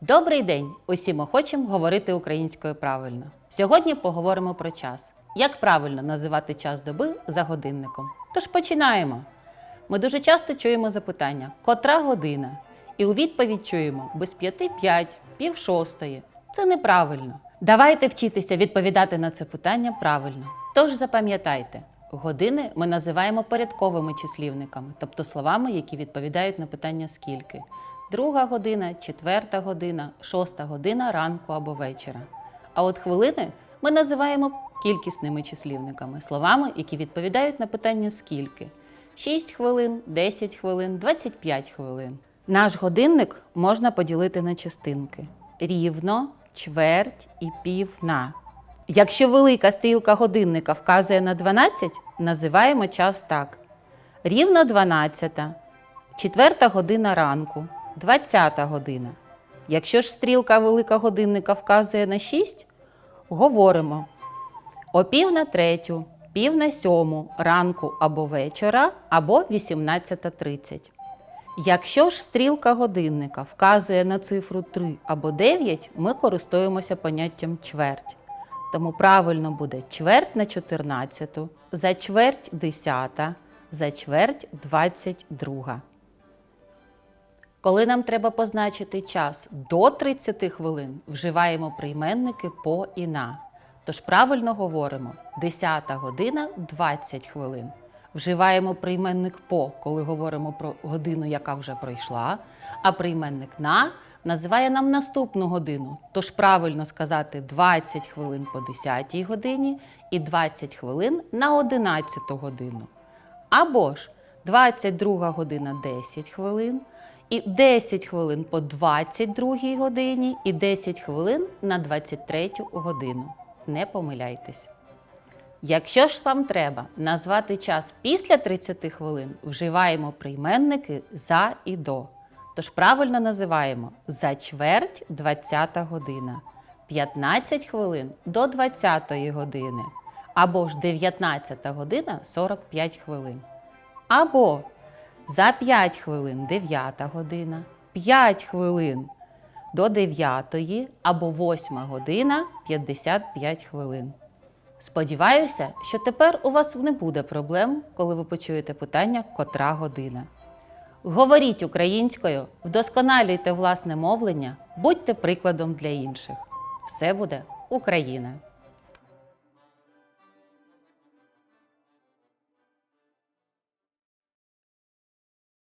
Добрий день! Усі ми хочемо говорити українською правильно. Сьогодні поговоримо про час. Як правильно називати час доби за годинником? Тож починаємо. Ми дуже часто чуємо запитання котра година? І у відповідь чуємо без п'яти п'ять, пів шостої. Це неправильно. Давайте вчитися відповідати на це питання правильно. Тож запам'ятайте, години ми називаємо порядковими числівниками, тобто словами, які відповідають на питання скільки. Друга година, четверта година, шоста година ранку або вечора. А от хвилини ми називаємо кількісними числівниками, словами, які відповідають на питання скільки. 6 хвилин, 10 хвилин, 25 хвилин. Наш годинник можна поділити на частинки: рівно, чверть і пів на. Якщо велика стрілка годинника вказує на 12, називаємо час так: рівно 12, четверта година ранку, 20 година. Якщо ж стрілка велика годинника вказує на 6, говоримо о пів на третю, пів на сьому ранку або вечора, або 18.30. Якщо ж стрілка годинника вказує на цифру 3 або 9, ми користуємося поняттям чверть. Тому правильно буде чверть на 14, за чверть 10, за чверть 22. Коли нам треба позначити час до 30 хвилин, вживаємо прийменники по і на. Тож правильно говоримо 10 година 20 хвилин. Вживаємо прийменник по, коли говоримо про годину, яка вже пройшла, а прийменник на називає нам наступну годину. Тож правильно сказати 20 хвилин по 10 годині і 20 хвилин на 11 годину. Або ж 22 година 10 хвилин, і 10 хвилин по 22 годині, і 10 хвилин на 23 годину. Не помиляйтесь. Якщо ж вам треба назвати час після 30 хвилин, вживаємо прийменники за і до. Тож правильно називаємо за чверть 20 година, 15 хвилин до 20 години, або ж 19 година 45 хвилин. Або за 5 хвилин 9 година, 5 хвилин до 9 або 8 година 55 хвилин. Сподіваюся, що тепер у вас не буде проблем, коли ви почуєте питання котра година. Говоріть українською, вдосконалюйте власне мовлення, будьте прикладом для інших. Все буде Україна!